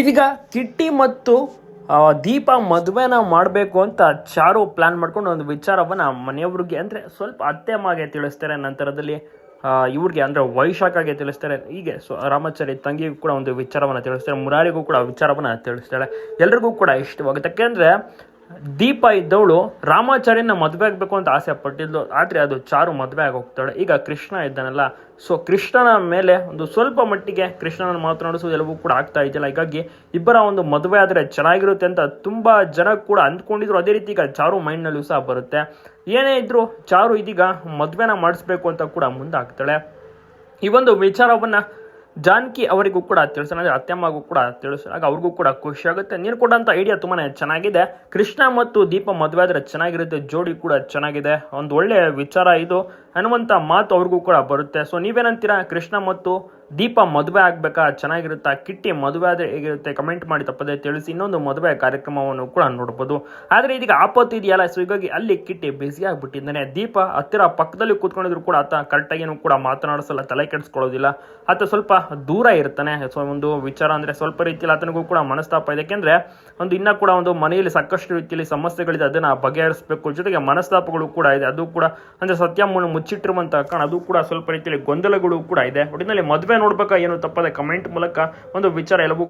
ಇದೀಗ ಕಿಟ್ಟಿ ಮತ್ತು ದೀಪ ಮದುವೆನ ಮಾಡಬೇಕು ಅಂತ ಚಾರು ಪ್ಲಾನ್ ಮಾಡ್ಕೊಂಡು ಒಂದು ವಿಚಾರವನ್ನು ಮನೆಯವ್ರಿಗೆ ಅಂದರೆ ಸ್ವಲ್ಪ ಅತ್ತೆ ಮಾಗೆ ತಿಳಿಸ್ತಾರೆ, ನಂತರದಲ್ಲಿ ಇವ್ರಿಗೆ ಅಂದರೆ ವೈಶಾಖಾಗೆ ತಿಳಿಸ್ತಾರೆ. ಹೀಗೆ ಸೊ, ರಾಮಾಚಾರಿ ತಂಗಿಗೂ ಕೂಡ ಒಂದು ವಿಚಾರವನ್ನು ತಿಳಿಸ್ತಾರೆ, ಮುರಾರಿಗೂ ಕೂಡ ವಿಚಾರವನ್ನು ತಿಳಿಸ್ತಾಳೆ. ಎಲ್ರಿಗೂ ಕೂಡ ಇಷ್ಟವಾಗುತ್ತೆ ಯಾಕೆಂದ್ರೆ ದೀಪ ಇದ್ದವಳು ರಾಮಾಚಾರ್ಯನ ಮದುವೆ ಆಗಬೇಕು ಅಂತ ಆಸೆ ಪಟ್ಟಿದ್ಲು. ಆದರೆ ಅದು ಚಾರು ಮದುವೆ ಆಗೋಗ್ತಾಳೆ. ಈಗ ಕೃಷ್ಣ ಇದ್ದಾನಲ್ಲ ಸೊ ಕೃಷ್ಣನ ಮೇಲೆ ಒಂದು ಸ್ವಲ್ಪ ಮಟ್ಟಿಗೆ ಕೃಷ್ಣನ ಮಾತನಾಡಿಸೋದು ಎಲ್ಲವೂ ಕೂಡ ಆಗ್ತಾ ಇದೆಯಲ್ಲ. ಹೀಗಾಗಿ ಇಬ್ಬರ ಒಂದು ಮದುವೆ ಆದರೆ ಚೆನ್ನಾಗಿರುತ್ತೆ ಅಂತ ತುಂಬ ಜನ ಕೂಡ ಅಂದ್ಕೊಂಡಿದ್ರು. ಅದೇ ರೀತಿ ಈಗ ಚಾರು ಮೈಂಡ್ನಲ್ಲೂ ಸಹ ಬರುತ್ತೆ. ಏನೇ ಇದ್ರು ಚಾರು ಇದೀಗ ಮದುವೆನ ಮಾಡಿಸ್ಬೇಕು ಅಂತ ಕೂಡ ಮುಂದಾಗ್ತಾಳೆ. ಈ ಒಂದು ವಿಚಾರವನ್ನ ಜಾನಕಿ ಅವರಿಗೂ ಕೂಡ ತಿಳಿಸೋಣ, ಅಂದ್ರೆ ಅತ್ತೆಮ್ಮಗೂ ಕೂಡ ತಿಳಿಸಿದಾಗ ಅವ್ರಿಗೂ ಕೂಡ ಖುಷಿ ಆಗುತ್ತೆ. ನೀನು ಕೊಟ್ಟಂತ ಐಡಿಯಾ ತುಂಬಾನೇ ಚೆನ್ನಾಗಿದೆ. ಕೃಷ್ಣ ಮತ್ತು ದೀಪ ಮದುವೆ ಆದ್ರೆ ಚೆನ್ನಾಗಿರುತ್ತೆ, ಜೋಡಿ ಕೂಡ ಚೆನ್ನಾಗಿದೆ. ಒಂದು ಒಳ್ಳೆಯ ವಿಚಾರ ಇದು. ಅನ್ನುವಂಥ ಮಾತು ಅವ್ರಿಗೂ ಕೂಡ ಬರುತ್ತೆ. ಸೊ ನೀವೇನಂತೀರಾ ಕೃಷ್ಣ ಮತ್ತು ದೀಪ ಮದುವೆ ಆಗ್ಬೇಕಾ? ಚೆನ್ನಾಗಿರುತ್ತಾ? ಕಿಟ್ಟಿ ಮದುವೆ ಆದ್ರೆ ಹೇಗಿರುತ್ತೆ? ಕಮೆಂಟ್ ಮಾಡಿ ತಪ್ಪದೆ ತಿಳಿಸಿ. ಇನ್ನೊಂದು ಮದುವೆ ಕಾರ್ಯಕ್ರಮವನ್ನು ಕೂಡ ನೋಡ್ಬೋದು. ಆದರೆ ಇದೀಗ ಆಪತ್ತು ಇದೆಯಲ್ಲ ಸೊ ಹೀಗಾಗಿ ಅಲ್ಲಿ ಕಿಟ್ಟಿ ಬ್ಯುಸಿ ಆಗ್ಬಿಟ್ಟಿದ್ದಾನೆ. ದೀಪ ಹತ್ತಿರ ಪಕ್ಕದಲ್ಲಿ ಕೂತ್ಕೊಂಡಿದ್ರು ಕೂಡ ಆತ ಕರೆಕ್ಟಾಗಿ ಕೂಡ ಮಾತನಾಡಿಸಲ್ಲ, ತಲೆ ಕೆಡಿಸ್ಕೊಳ್ಳೋದಿಲ್ಲ. ಆತ ಸ್ವಲ್ಪ ದೂರ ಇರ್ತಾನೆ. ಸೊ ಒಂದು ವಿಚಾರ ಅಂದ್ರೆ ಸ್ವಲ್ಪ ರೀತಿಯಲ್ಲಿ ಆತನಿಗೂ ಕೂಡ ಮನಸ್ತಾಪ ಇದೆ. ಯಾಕೆಂದರೆ ಒಂದು ಇನ್ನೂ ಕೂಡ ಒಂದು ಮನೆಯಲ್ಲಿ ಸಾಕಷ್ಟು ರೀತಿಯಲ್ಲಿ ಸಮಸ್ಯೆಗಳಿದೆ. ಅದನ್ನ ಬಗೆಹರಿಸಬೇಕು. ಜೊತೆಗೆ ಮನಸ್ತಾಪಗಳು ಕೂಡ ಇದೆ. ಅದು ಕೂಡ ಅಂದ್ರೆ ಸತ್ಯ ಮುಚ್ಚಿಟ್ಟಿರುವಂತಹ ಮುಚ್ಚಿಟ್ಟಿರುವಂತ ಕಾರಣ. ಅದು ಕೂಡ ಸ್ವಲ್ಪ ರೀತಿಯಲ್ಲಿ ಗೊಂದಲಗಳು ಕೂಡ ಇದೆ. ಒಟ್ಟಿನಲ್ಲಿ ಮದುವೆ ನೋಡ್ಬೇಕಾ? ಏನು ತಪ್ಪದೆ ಕಮೆಂಟ್ ಮೂಲಕ ಒಂದು ವಿಚಾರ ಎಲ್ಲವೂ